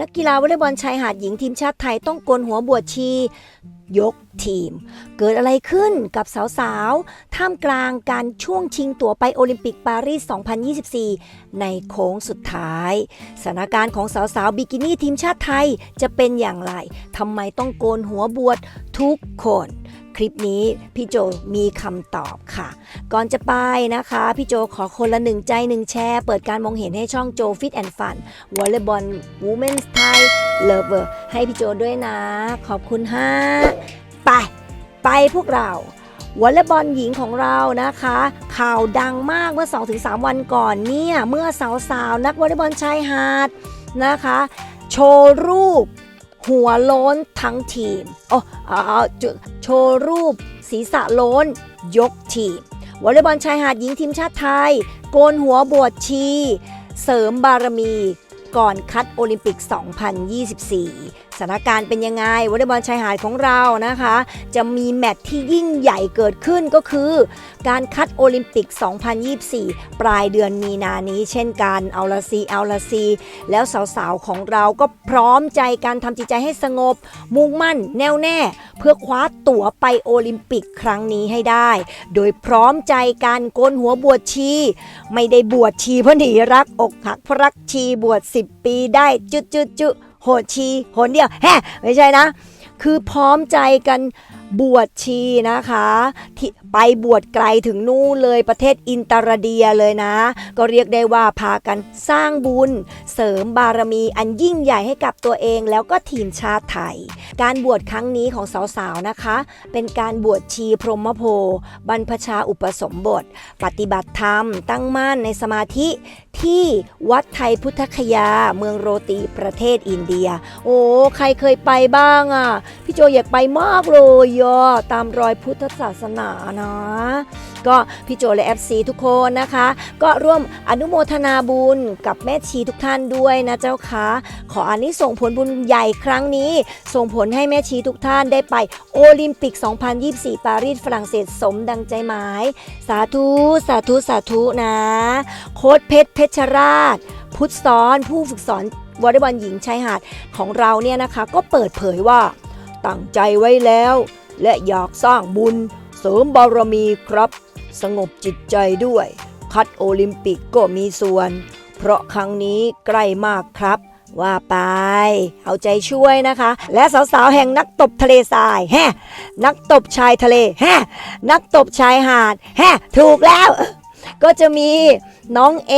นักกีฬาวอลเลย์บอลชายหาดหญิงทีมชาติไทยต้องโกนหัวบวชชียกทีม เกิดอะไรขึ้นกับสาวๆ ท่ามกลางการช่วงชิงตั๋วไปโอลิมปิกปารีส 2024 ในโค้งสุดท้าย สถานการณ์ของสาวๆ บิกินี่ทีมชาติไทยจะเป็นอย่างไร ทำไมต้องโกนหัวบวชทุกคนคลิปนี้พี่โจมีคำตอบค่ะ ก่อนจะไปนะคะ พี่โจขอคนละหนึ่งใจหนึ่งแชร์ เปิดการมองเห็นให้ช่องโจฟิตแอนด์ฟันวอลเลย์บอลวูแมนส์ไทยเลเวอร์ให้พี่โจด้วยนะ ขอบคุณฮะ ไป ไปพวกเราวอลเลย์บอลหญิงของเรานะคะ ข่าวดังมากเมื่อ 2-3 วันก่อนเนี่ย เมื่อสาวๆ นักวอลเลย์บอลชายหาดนะคะ โชว์รูปหัวโล้นทั้งทีมโอ้เอาเอาจุโชว์รูปศีรษะโล้นยกทีมวอลเลย์บอลชายหาดหญิงทีมชาติไทย โกนหัวบวชชี เสริมบารมีก่อนคัดโอลิมปิก 2024สถานการณ์เป็นยังไงวอลเลย์บอลชายหาดของเรานะคะ จะมีแมตช์ที่ยิ่งใหญ่เกิดขึ้นก็คือ การคัดโอลิมปิก 2024 ปลายเดือนมีนานี้ เช่นกันเอาละซีเอาละซีแล้วสาวๆของเราก็พร้อมใจการทำจิตใจให้สงบ มุ่งมั่นแน่วแน่ เพื่อคว้าตั๋วไปโอลิมปิกครั้งนี้ให้ได้ โดยพร้อมใจการโกนหัวบวชชี ไม่ได้บวชชีเพื่อหนีรักอกหักเพราะรักชีบวช10 ปีได้จุดจุดจุ โหดชีหนเดียวแฮะไม่ใช่นะ คือพร้อมใจกันบวชชีนะคะที่ไปบวชไกลถึงนู่นเลยประเทศอินตรเดียเลยนะ ก็เรียกได้ว่าพากันสร้างบุญ เสริมบารมีอันยิ่งใหญ่ให้กับตัวเองแล้วก็ทีมชาติไทย การบวชครั้งนี้ของสาวๆนะคะ เป็นการบวชชีพรหมโพบรรพชาอุปสมบท ปฏิบัติธรรม ตั้งมั่นในสมาธิ ที่วัดไทยพุทธคยาเมืองโรตีประเทศอินเดีย โอ้ใครเคยไปบ้างอะ พี่โจอยากไปมากเลยอะตามรอยพุทธศาสนานะ ก็พี่โจและ FC ทุกคนนะคะ ก็ร่วมอนุโมทนาบุญกับแม่ชีทุกท่านด้วยนะเจ้าคะขออันนี้ส่งผลบุญใหญ่ครั้งนี้ ส่งผลให้แม่ชีทุกท่านได้ไปโอลิมปิก 2024 ปารีสฝรั่งเศสสมดังใจหมาย สาธุสาธุสาธุนะ โค้ดเพชรเพชรราช พุทธสอน ผู้ฝึกสอนวอลเลย์บอลหญิงชายหาดของเราเนี่ยนะคะ ก็เปิดเผยว่า ตั้งใจไว้แล้ว และอยากสร้างบุญ เสริมบารมีครับ สงบจิตใจด้วย คัดโอลิมปิกก็มีส่วน เพราะครั้งนี้ใกล้มากครับว่าไป เอาใจช่วยนะคะ และสาวๆ แห่งนักตบทะเลทรายแฮนักตบชายทะเลแฮนักตบชายหาดแฮถูกแล้ว ก็จะมีน้องเอ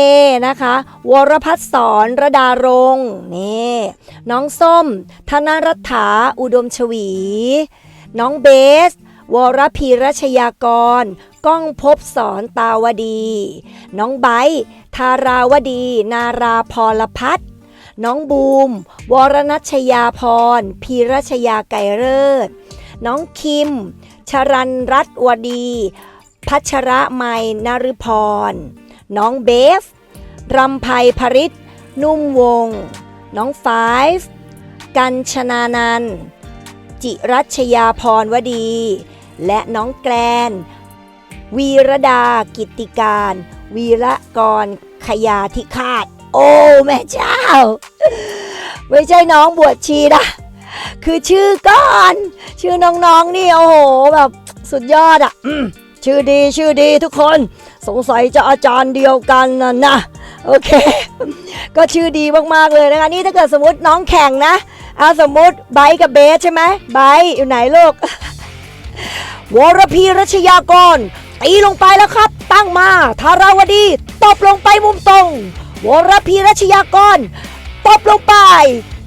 นะคะ วรพัฒสอนระดารงนี่ น้องส้ม ธนรัฐาอุดมชวี น้องเบส วรพีรัชยากร ก้องภพบสอนตาวดี น้องไบทาราวดี นาราพรพัฒน์น้องบูม วรนัชยาพร พีรัชยาไก่เลิศน้องคิม ชรันรัตวดี พัชระไมยนฤพร น้องเบฟรำไพพริตนุ่มวง น้องฟฟ์กัญชนานันจิรัชยาพรวดี และน้องแกลน วีรดากิติการ วีระกรขยาธิคาตโอ้แม่เจ้า ไม่ใช่น้องบวชชีนะ คือชื่อก่อน ชื่อน้องๆนี่ โอ้โห แบบสุดยอดอะ ชื่อดีชื่อดีทุกคนสงสัยจะอาจารย์เดียวกันนะนะโอเค ก็ชื่อดีมากๆเลยนะคะนี่ถ้าเกิดสมมติน้องแข่งนะเอาสมมติไบกับเบสใช่ไหมไบอยู่ไหนลูกวรพีรัชยากรตีลงไปแล้วครับ ตั้งมาธาราวดีตบลงไปมุมตรง วรพีรัชยากรตบลงไป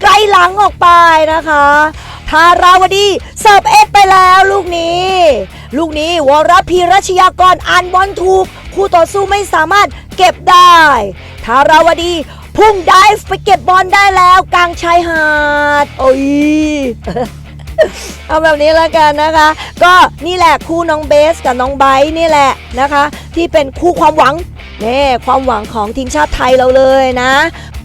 ไกลหลังออกไปนะคะธาราวดีเสิร์ฟเอ็กไปแล้วลูกนี้ ลูกนี้วรพีรัชยากรอ่านบอลถูก คู่ต่อสู้ไม่สามารถเก็บได้ธาราวดีพุ่งไดฟ์ไปเก็บบอลได้แล้วกลางชายหาด โอ้ยเอาแบบนี้แล้วกันนะคะ ก็นี่แหละคู่น้องเบสกับน้องไบ์นี่แหละนะคะ ที่เป็นคู่ความหวังนี่ความหวังของทีมชาติไทยเราเลยนะ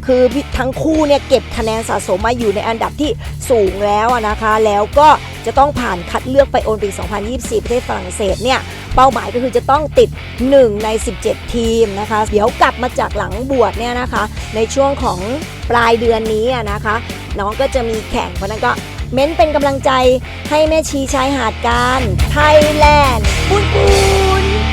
คือทั้งคู่เนี่ยเก็บคะแนนสะสมมาอยู่ในอันดับที่สูงแล้วนะคะ แล้วก็จะต้องผ่านคัดเลือกไปโอลิมปิก 2024 ประเทศฝรั่งเศสเนี่ยเป้าหมายก็คือจะต้องติด 1 ใน 17 ทีมนะคะ เดี๋ยวกลับมาจากหลังบวชเนี่ยนะคะ ในช่วงของปลายเดือนนี้นะคะ น้องก็จะมีแข่งเพราะฉะนั้นก็เม้นเป็นกำลังใจให้แม่ชีชายหาดการไทยแลนด์ปุ้นปุ้น